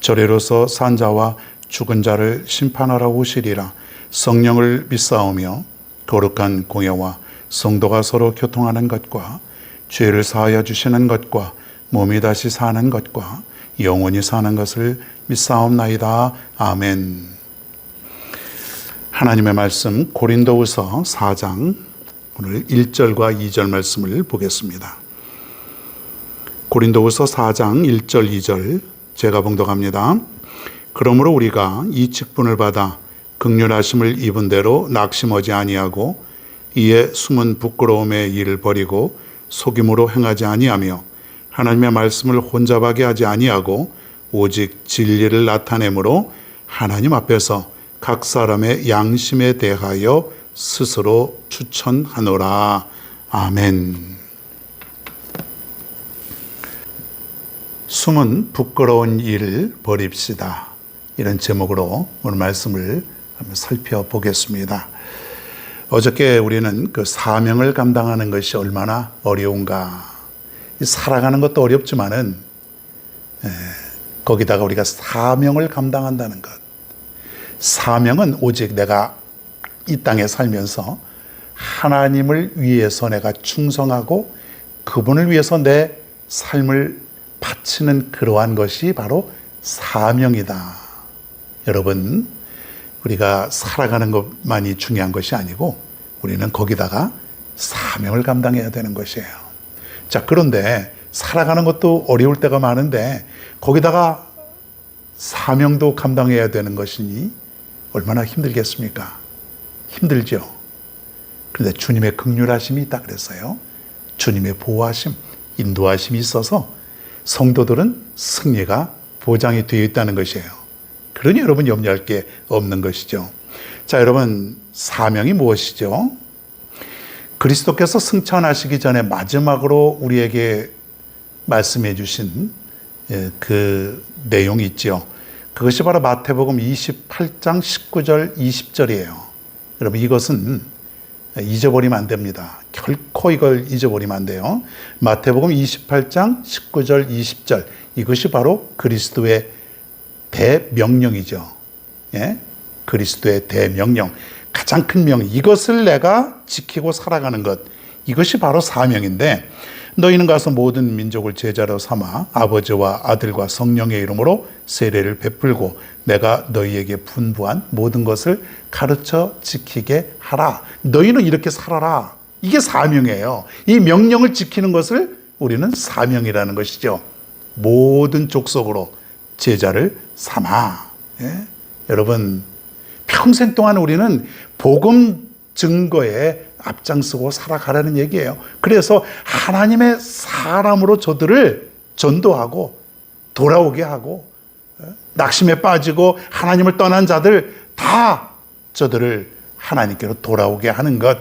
저리로서 산자와 죽은 자를 심판하러 오시리라 성령을 믿사오며 거룩한 공예와 성도가 서로 교통하는 것과 죄를 사하여 주시는 것과 몸이 다시 사는 것과 영원히 사는 것을 믿사옵나이다. 아멘. 하나님의 말씀 고린도후서 4장 오늘 1절과 2절 말씀을 보겠습니다. 고린도후서 4장 1절 2절 제가 봉독합니다. 그러므로 우리가 이 직분을 받아 극률하심을 입은 대로 낙심하지 아니하고 이에 숨은 부끄러움의 일을 버리고 속임으로 행하지 아니하며 하나님의 말씀을 혼잡하게 하지 아니하고 오직 진리를 나타내므로 하나님 앞에서 각 사람의 양심에 대하여 스스로 추천하노라. 아멘. 숨은 부끄러운 일을 버립시다. 이런 제목으로 오늘 말씀을 한번 살펴보겠습니다. 어저께 우리는 그 사명을 감당하는 것이 얼마나 어려운가. 살아가는 것도 어렵지만은, 에, 거기다가 우리가 사명을 감당한다는 것. 사명은 오직 내가 이 땅에 살면서 하나님을 위해서 내가 충성하고 그분을 위해서 내 삶을 바치는 그러한 것이 바로 사명이다. 여러분, 우리가 살아가는 것만이 중요한 것이 아니고 우리는 거기다가 사명을 감당해야 되는 것이에요. 자, 그런데 살아가는 것도 어려울 때가 많은데 거기다가 사명도 감당해야 되는 것이니 얼마나 힘들겠습니까? 힘들죠. 그런데 주님의 극률하심이 있다 그랬어요. 주님의 보호하심, 인도하심이 있어서 성도들은 승리가 보장이 되어 있다는 것이에요. 그러니 여러분 염려할 게 없는 것이죠. 자, 여러분 사명이 무엇이죠? 그리스도께서 승천하시기 전에 마지막으로 우리에게 말씀해 주신 예, 그 내용이 있죠. 그것이 바로 마태복음 28장 19절 20절이에요. 여러분 이것은 잊어버리면 안 됩니다. 결코 이걸 잊어버리면 안 돼요. 마태복음 28장 19절 20절 이것이 바로 그리스도의 대명령이죠. 예? 그리스도의 대명령 가장 큰 명. 이것을 내가 지키고 살아가는 것 이것이 바로 사명인데 너희는 가서 모든 민족을 제자로 삼아 아버지와 아들과 성령의 이름으로 세례를 베풀고 내가 너희에게 분부한 모든 것을 가르쳐 지키게 하라. 너희는 이렇게 살아라. 이게 사명이에요. 이 명령을 지키는 것을 우리는 사명이라는 것이죠. 모든 족속으로 제자를 삼아. 예? 여러분, 평생 동안 우리는 복음 증거에 앞장서고 살아가라는 얘기예요. 그래서 하나님의 사람으로 저들을 전도하고 돌아오게 하고 낙심에 빠지고 하나님을 떠난 자들 다 저들을 하나님께로 돌아오게 하는 것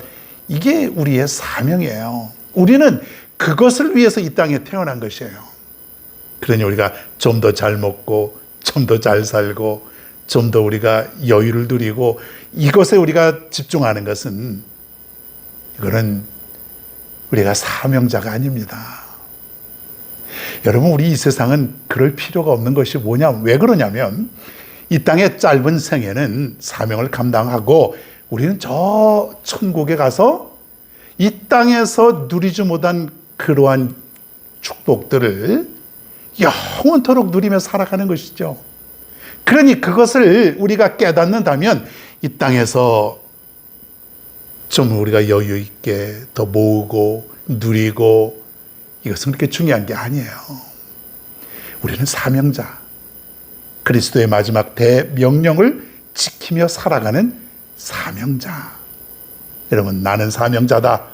이게 우리의 사명이에요. 우리는 그것을 위해서 이 땅에 태어난 것이에요. 그러니 우리가 좀 더 잘 먹고 좀 더 잘 살고 좀 더 우리가 여유를 누리고 이것에 우리가 집중하는 것은 이거는 우리가 사명자가 아닙니다. 여러분, 우리 이 세상은 그럴 필요가 없는 것이 뭐냐? 왜 그러냐면 이 땅의 짧은 생에는 사명을 감당하고 우리는 저 천국에 가서 이 땅에서 누리지 못한 그러한 축복들을 영원토록 누리며 살아가는 것이죠. 그러니 그것을 우리가 깨닫는다면 이 땅에서 좀 우리가 여유 있게 더 모으고 누리고 이것은 그렇게 중요한 게 아니에요. 우리는 사명자. 그리스도의 마지막 대명령을 지키며 살아가는 사명자. 여러분, 나는 사명자다.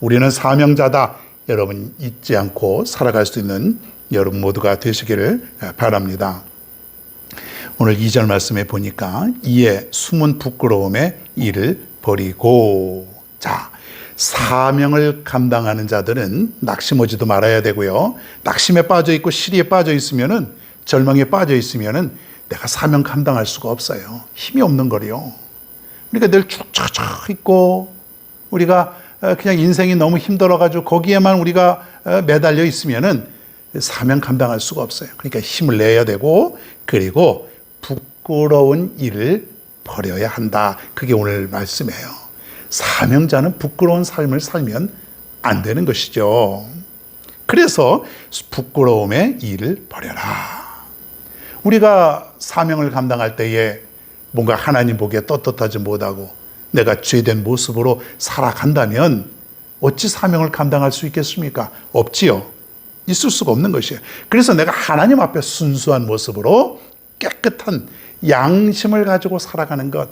우리는 사명자다. 여러분 잊지 않고 살아갈 수 있는 여러분 모두가 되시기를 바랍니다. 오늘 2절 말씀에 보니까 이에 숨은 부끄러움에 이를 버리고 자 사명을 감당하는 자들은 낙심하지도 말아야 되고요. 낙심에 빠져 있고 시리에 빠져 있으면은 절망에 빠져 있으면은 내가 사명 감당할 수가 없어요. 힘이 없는 거리요. 그러니까 늘 축축축 있고 우리가 어, 그냥 인생이 너무 힘들어가지고 거기에만 우리가 어, 매달려 있으면은 사명 감당할 수가 없어요. 그러니까 힘을 내야 되고 그리고 부끄러운 일을 버려야 한다. 그게 오늘 말씀이에요. 사명자는 부끄러운 삶을 살면 안 되는 것이죠. 그래서 부끄러움의 일을 버려라. 우리가 사명을 감당할 때에 뭔가 하나님 보기에 떳떳하지 못하고 내가 죄된 모습으로 살아간다면 어찌 사명을 감당할 수 있겠습니까? 없지요. 있을 수가 없는 것이에요. 그래서 내가 하나님 앞에 순수한 모습으로 깨끗한 양심을 가지고 살아가는 것.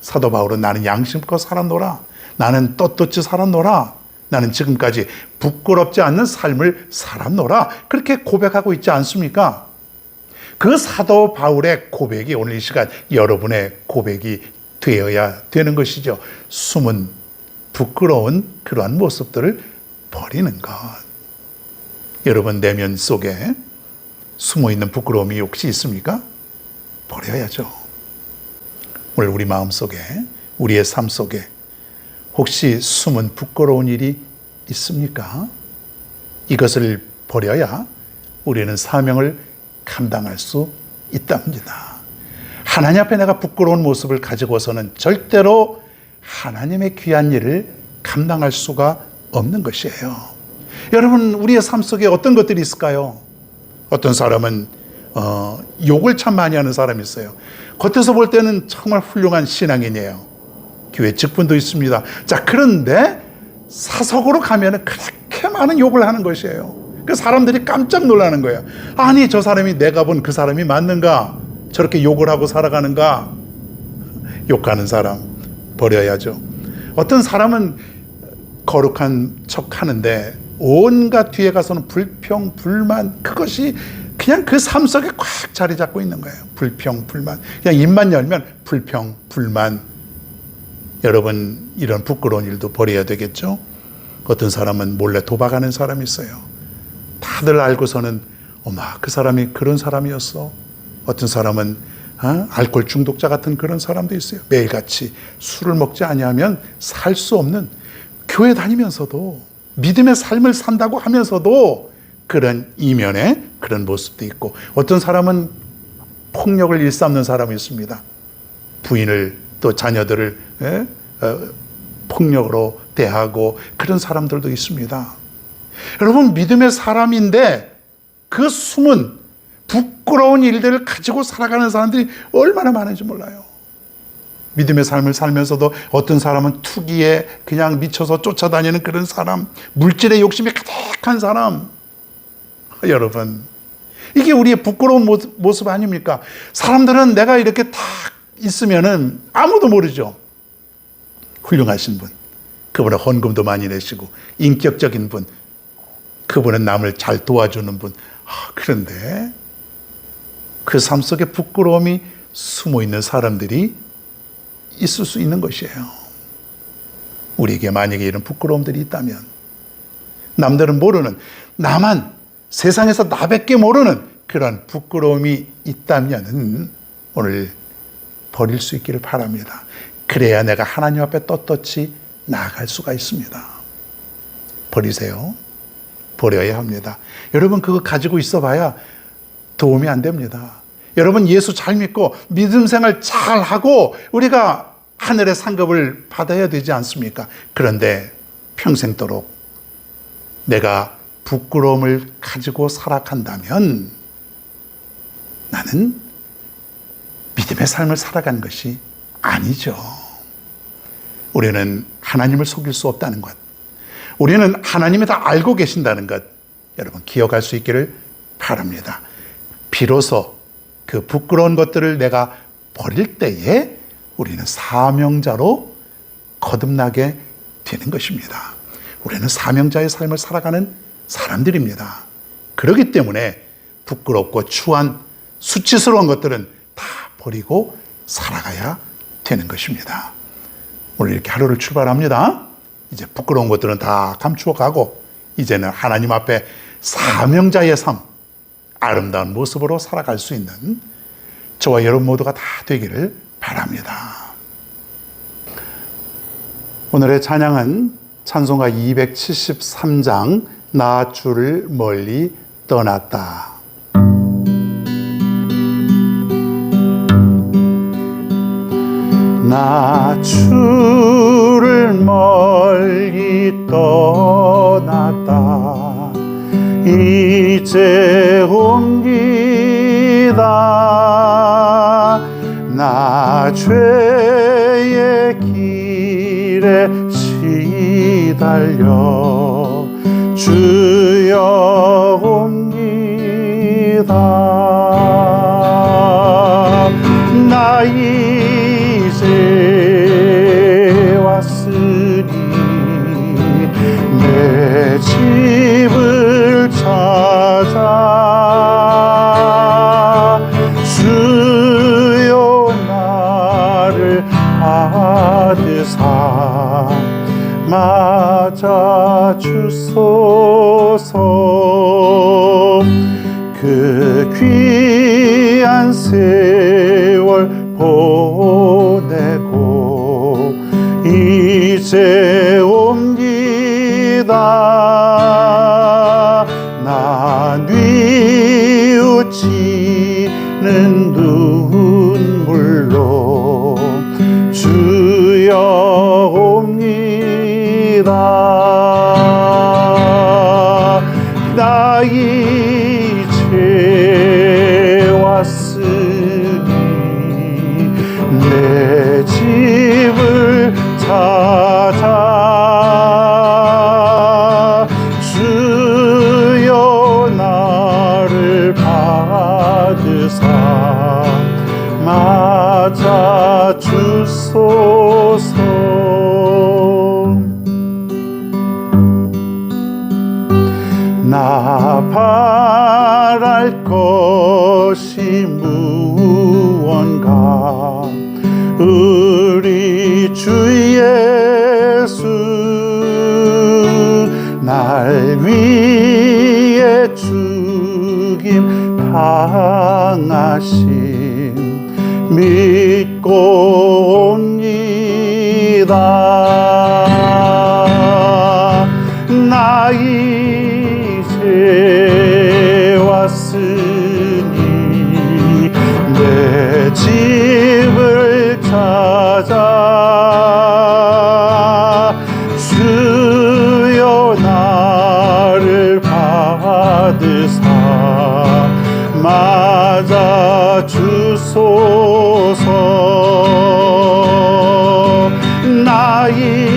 사도 바울은 나는 양심껏 살았노라. 나는 떳떳이 살았노라. 나는 지금까지 부끄럽지 않는 삶을 살았노라. 그렇게 고백하고 있지 않습니까? 그 사도 바울의 고백이 오늘 이 시간 여러분의 고백이 되어야 되는 것이죠. 숨은 부끄러운 그러한 모습들을 버리는 것. 여러분 내면 속에 숨어 있는 부끄러움이 혹시 있습니까? 버려야죠. 오늘 우리 마음 속에, 우리의 삶 속에 혹시 숨은 부끄러운 일이 있습니까? 이것을 버려야 우리는 사명을 감당할 수 있답니다. 하나님 앞에 내가 부끄러운 모습을 가지고서는 절대로 하나님의 귀한 일을 감당할 수가 없는 것이에요. 여러분, 우리의 삶 속에 어떤 것들이 있을까요? 어떤 사람은 어, 욕을 참 많이 하는 사람이 있어요. 겉에서 볼 때는 정말 훌륭한 신앙인이에요. 교회 직분도 있습니다. 자, 그런데 사석으로 가면은 그렇게 많은 욕을 하는 것이에요. 그 사람들이 깜짝 놀라는 거예요. 아니, 저 사람이 내가 본 그 사람이 맞는가? 저렇게 욕을 하고 살아가는가? 욕하는 사람 버려야죠. 어떤 사람은 거룩한 척 하는데 온갖 뒤에 가서는 불평, 불만, 그것이 그냥 그 삶 속에 꽉 자리 잡고 있는 거예요. 불평, 불만. 그냥 입만 열면 불평, 불만. 여러분, 이런 부끄러운 일도 버려야 되겠죠? 어떤 사람은 몰래 도박하는 사람이 있어요. 다들 알고서는, 어마, 그 사람이 그런 사람이었어. 어떤 사람은, 어? 알코올 중독자 같은 그런 사람도 있어요. 매일같이 술을 먹지 아니하면 살 수 없는 교회 다니면서도 믿음의 삶을 산다고 하면서도 그런 이면에 그런 모습도 있고 어떤 사람은 폭력을 일삼는 사람이 있습니다. 부인을 또 자녀들을 예? 어, 폭력으로 대하고 그런 사람들도 있습니다. 여러분 믿음의 사람인데 그 숨은 부끄러운 일들을 가지고 살아가는 사람들이 얼마나 많은지 몰라요. 믿음의 삶을 살면서도 어떤 사람은 투기에 그냥 미쳐서 쫓아다니는 그런 사람, 물질의 욕심이 가득한 사람. 여러분, 이게 우리의 부끄러운 모습, 모습 아닙니까? 사람들은 내가 이렇게 딱 있으면은 아무도 모르죠. 훌륭하신 분. 그분은 헌금도 많이 내시고, 인격적인 분. 그분은 남을 잘 도와주는 분. 아, 그런데 그 삶 속에 부끄러움이 숨어 있는 사람들이 있을 수 있는 것이에요. 우리에게 만약에 이런 부끄러움들이 있다면, 남들은 모르는, 나만 세상에서 나밖에 모르는 그런 부끄러움이 있다면 오늘 버릴 수 있기를 바랍니다. 그래야 내가 하나님 앞에 떳떳이 나아갈 수가 있습니다. 버리세요. 버려야 합니다. 여러분 그거 가지고 있어 봐야 도움이 안 됩니다. 여러분 예수 잘 믿고 믿음 생활 잘 하고 우리가 하늘의 상급을 받아야 되지 않습니까? 그런데 평생도록 내가 부끄러움을 가지고 살아간다면 나는 믿음의 삶을 살아가는 것이 아니죠. 우리는 하나님을 속일 수 없다는 것. 우리는 하나님이 다 알고 계신다는 것. 여러분 기억할 수 있기를 바랍니다. 비로소 그 부끄러운 것들을 내가 버릴 때에 우리는 사명자로 거듭나게 되는 것입니다. 우리는 사명자의 삶을 살아가는 사람들입니다. 그렇기 때문에 부끄럽고 추한 수치스러운 것들은 다 버리고 살아가야 되는 것입니다. 오늘 이렇게 하루를 출발합니다. 이제 부끄러운 것들은 다 감추어 가고 이제는 하나님 앞에 사명자의 삶, 아름다운 모습으로 살아갈 수 있는 저와 여러분 모두가 다 되기를 바랍니다. 오늘의 찬양은 찬송가 273장 나 주를 멀리 떠났다. 나 주를 멀리 떠났다. 이제 옵니다. 나 죄의 길에 시달려 주여 옵니다. 나이 이제 옵니다 날 위해 죽임 당하심 믿고 옵니다. 나이 받으사 맞아 주소서. 나이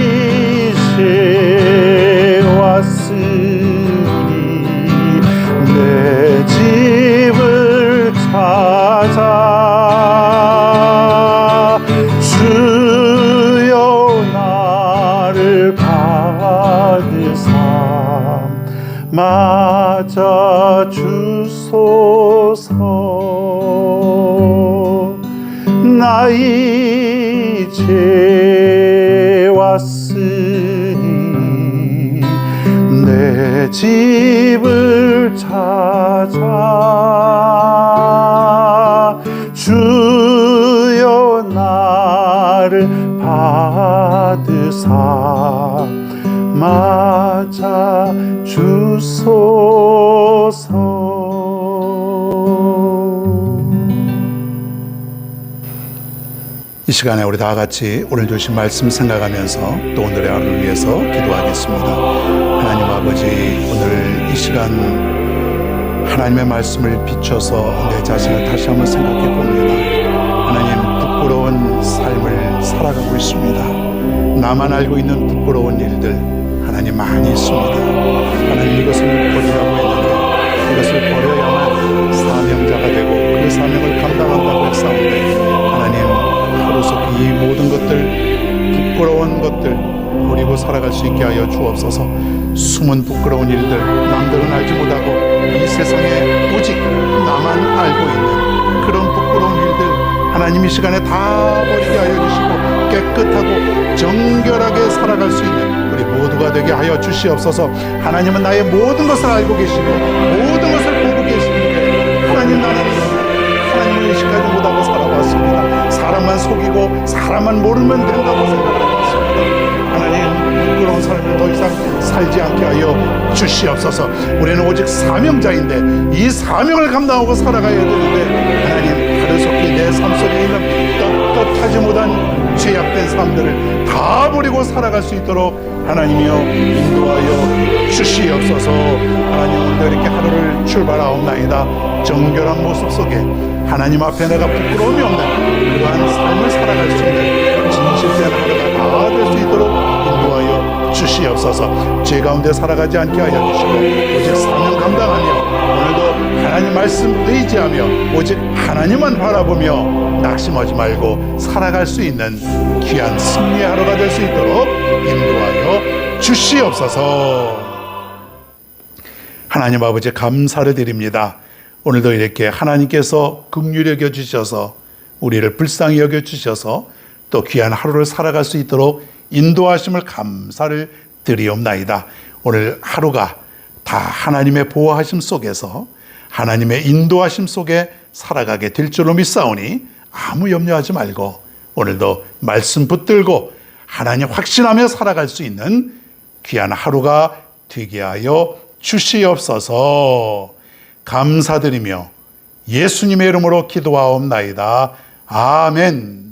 주소서. 나 이제 왔으니 내 집을 찾아 주여. 나를 받으사 맞아 주소서 이 시간에 우리 다 같이 오늘 주신 말씀 생각하면서 또 오늘의 하루를 위해서 기도하겠습니다. 하나님 아버지 오늘 이 시간 하나님의 말씀을 비춰서 내 자신을 다시 한번 생각해 봅니다. 하나님 부끄러운 삶을 살아가고 있습니다. 나만 알고 있는 부끄러운 일들 하나님 많이 있습니다. 하나님 이것을 버리라고 했는데 이것을 버려야만 사명자가 되고 그 사명을 감당한다고 했사온데 하나님 하루속히 이 모든 것들 부끄러운 것들 버리고 살아갈 수 있게 하여 주옵소서 숨은 부끄러운 일들 남들은 알지 못하고 이 세상에 오직 나만 알고 있는 그런 부끄러운 일들 하나님 하나님 이 시간에 다 버리게 하여 주시고 깨끗하고 정결하게 살아갈 수 있는 우리 모두가 되게 하여 주시옵소서. 하나님은 나의 모든 것을 알고 계시고 모든 것을 보고 계시는데 하나님 나는 하나님을 의식하지 못하고 살아왔습니다. 사람만 속이고 사람만 모르면 된다고 생각했습니다. 하나님 부끄러운 삶을 더 이상 살지 않게 하여 주시옵소서. 우리는 오직 사명자인데 이 사명을 감당하고 살아가야 되는데 하나님 하루속히 내 삶 속에 있는 떳떳하지 못한 죄악된 삶들을 다 버리고 살아갈 수 있도록 하나님이여 인도하여 주시옵소서. 하나님 오늘 이렇게 하루를 출발하옵나이다. 정결한 모습 속에 하나님 앞에 내가 부끄러움이 없는 그러한 삶을 살아 주시옵소서 죄 가운데 살아가지 않게 하여 주시고 오직 사명 감당하며 오늘도 하나님 말씀 의지하며 오직 하나님만 바라보며 낙심하지 말고 살아갈 수 있는 귀한 승리의 하루가 될 수 있도록 인도하여 주시옵소서 하나님 아버지 감사를 드립니다. 오늘도 이렇게 하나님께서 긍휼히 여겨 주셔서 우리를 불쌍히 여겨 주셔서 또 귀한 하루를 살아갈 수 있도록 인도하심을 감사를 드리옵나이다. 오늘 하루가 다 하나님의 보호하심 속에서 하나님의 인도하심 속에 살아가게 될 줄로 믿사오니 아무 염려하지 말고 오늘도 말씀 붙들고 하나님 확신하며 살아갈 수 있는 귀한 하루가 되게 하여 주시옵소서 감사드리며 예수님의 이름으로 기도하옵나이다. 아멘.